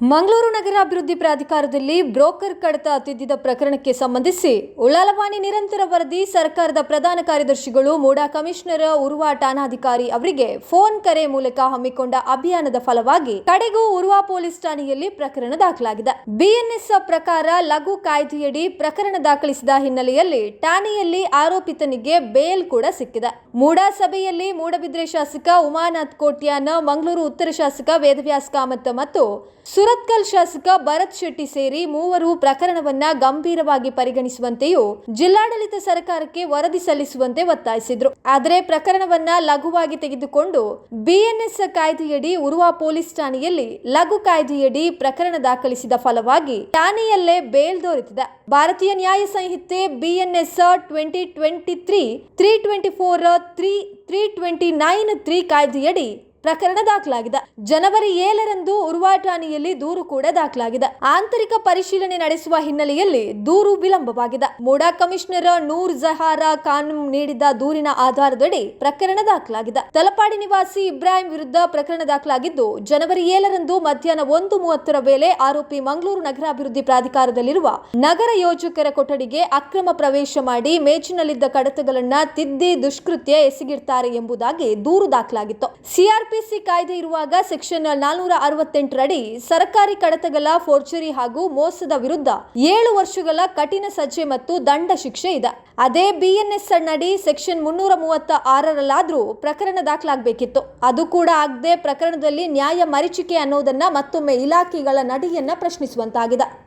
ಮಂಗಳೂರು ನಗರ ಅಭಿವೃದ್ಧಿ ಪ್ರಾಧಿಕಾರದಲ್ಲಿ ಬ್ರೋಕರ್ ಕಡತ ತಿದ್ದಿದ ಪ್ರಕರಣಕ್ಕೆ ಸಂಬಂಧಿಸಿ ಉಳ್ಳಾಲವಾಣಿ ನಿರಂತರ ವರದಿ ಸರ್ಕಾರದ ಪ್ರಧಾನ ಕಾರ್ಯದರ್ಶಿಗಳು ಮೂಡಾ ಕಮಿಷನರ್ ಉರ್ವಾ ಠಾಣಾಧಿಕಾರಿ ಅವರಿಗೆ ಫೋನ್ ಕರೆ ಮೂಲಕ ಹಮ್ಮಿಕೊಂಡ ಅಭಿಯಾನದ ಫಲವಾಗಿ ಕಡೆಗೂ ಉರ್ವಾ ಪೊಲೀಸ್ ಠಾಣೆಯಲ್ಲಿ ಪ್ರಕರಣ ದಾಖಲಾಗಿದೆ. ಬಿಎನ್ಎಸ್ ಪ್ರಕಾರ ಲಘು ಕಾಯ್ದೆಯಡಿ ಪ್ರಕರಣ ದಾಖಲಿಸಿದ ಹಿನ್ನೆಲೆಯಲ್ಲಿ ಠಾಣೆಯಲ್ಲಿ ಆರೋಪಿತನಿಗೆ ಬೇಲ್ ಕೂಡ ಸಿಕ್ಕಿದೆ. ಮೂಡಾ ಸಭೆಯಲ್ಲಿ ಮೂಡಬಿದ್ರೆ ಶಾಸಕ ಉಮಾನಾಥ್ ಕೋಟ್ಯಾನ್ ಮಂಗಳೂರು ಉತ್ತರ ಶಾಸಕ ವೇದವ್ಯಾಸ್ ಕಾಮತ್ ಮತ್ತು ಸುರತ್ಕಲ್ ಶಾಸಕ ಭರತ್ ಶೆಟ್ಟಿ ಸೇರಿ ಮೂವರು ಪ್ರಕರಣವನ್ನ ಗಂಭೀರವಾಗಿ ಪರಿಗಣಿಸುವಂತೆಯೂ ಜಿಲ್ಲಾಡಳಿತ ಸರ್ಕಾರಕ್ಕೆ ವರದಿ ಸಲ್ಲಿಸುವಂತೆ ಒತ್ತಾಯಿಸಿದ್ರು. ಆದರೆ ಪ್ರಕರಣವನ್ನ ಲಘುವಾಗಿ ತೆಗೆದುಕೊಂಡು ಬಿಎನ್ಎಸ್ ಕಾಯ್ದೆಯಡಿ ಉರುವ ಪೊಲೀಸ್ ಠಾಣೆಯಲ್ಲಿ ಲಘು ಕಾಯ್ದೆಯಡಿ ಪ್ರಕರಣ ದಾಖಲಿಸಿದ ಫಲವಾಗಿ ಠಾಣೆಯಲ್ಲೇ ಬೇಲ್ ದೊರೆತಿದೆ. Bharatiya Nyaya Sanhita BNS twenty twenty three three twenty four, three three twenty nine, three ಕಾಯ್ದೆಯಡಿ ಪ್ರಕರಣ ದಾಖಲಾಗಿದೆ. ಜನವರಿ ಏಳರಂದು ಉರ್ವಾ ಠಾಣೆಯಲ್ಲಿ ದೂರು ಕೂಡ ದಾಖಲಾಗಿದೆ. ಆಂತರಿಕ ಪರಿಶೀಲನೆ ನಡೆಸುವ ಹಿನ್ನೆಲೆಯಲ್ಲಿ ದೂರು ವಿಳಂಬವಾಗಿದೆ. ಮೋಡಾ ಕಮಿಷನರ್ ನೂರ್ ಜಹಾರ ಖಾನ್ ನೀಡಿದ ದೂರಿನ ಆಧಾರದಡಿ ಪ್ರಕರಣ ದಾಖಲಾಗಿದೆ. ತಲಪಾಡಿ ನಿವಾಸಿ ಇಬ್ರಾಹಿಂ ವಿರುದ್ಧ ಪ್ರಕರಣ ದಾಖಲಾಗಿದ್ದು, ಜನವರಿ ಏಳರಂದು ಮಧ್ಯಾಹ್ನ ಒಂದು ಮೂವತ್ತರ ವೇಳೆ ಆರೋಪಿ ಮಂಗಳೂರು ನಗರಾಭಿವೃದ್ಧಿ ಪ್ರಾಧಿಕಾರದಲ್ಲಿರುವ ನಗರ ಯೋಜಕರ ಕೊಠಡಿಗೆ ಅಕ್ರಮ ಪ್ರವೇಶ ಮಾಡಿ ಮೇಜಿನಲ್ಲಿದ್ದ ಕಡತಗಳನ್ನ ತಿದ್ದಿ ದುಷ್ಕೃತ್ಯ ಎಸಗಿರ್ತಾರೆ ಎಂಬುದಾಗಿ ದೂರು ದಾಖಲಾಗಿತ್ತು. ಸಿಆರ್ಪಿಸಿ ಕಾಯ್ದೆ ಇರುವಾಗ ಸೆಕ್ಷನ್ ನಾಲ್ನೂರ ಅರವತ್ತೆಂಟರಡಿ ಸರ್ಕಾರಿ ಕಡತಗಳ ಫೋರ್ಜರಿ ಹಾಗೂ ಮೋಸದ ವಿರುದ್ಧ ಏಳು ವರ್ಷಗಳ ಕಠಿಣ ಸಜ್ಜೆ ಮತ್ತು ದಂಡ ಶಿಕ್ಷೆ ಇದೆ. ಅದೇ ಬಿಎನ್ಎಸ್ ನಡಿ ಸೆಕ್ಷನ್ ಮುನ್ನೂರ ಮೂವತ್ತ ಆರರಲ್ಲಾದ್ರೂ ಪ್ರಕರಣ ದಾಖಲಾಗಬೇಕಿತ್ತು. ಅದು ಕೂಡ ಆಗದೆ ಪ್ರಕರಣದಲ್ಲಿ ನ್ಯಾಯ ಮರೀಚಿಕೆ ಅನ್ನೋದನ್ನ ಮತ್ತೊಮ್ಮೆ ಇಲಾಖೆಗಳ ನಡಿಯನ್ನ ಪ್ರಶ್ನಿಸುವಂತಾಗಿದೆ.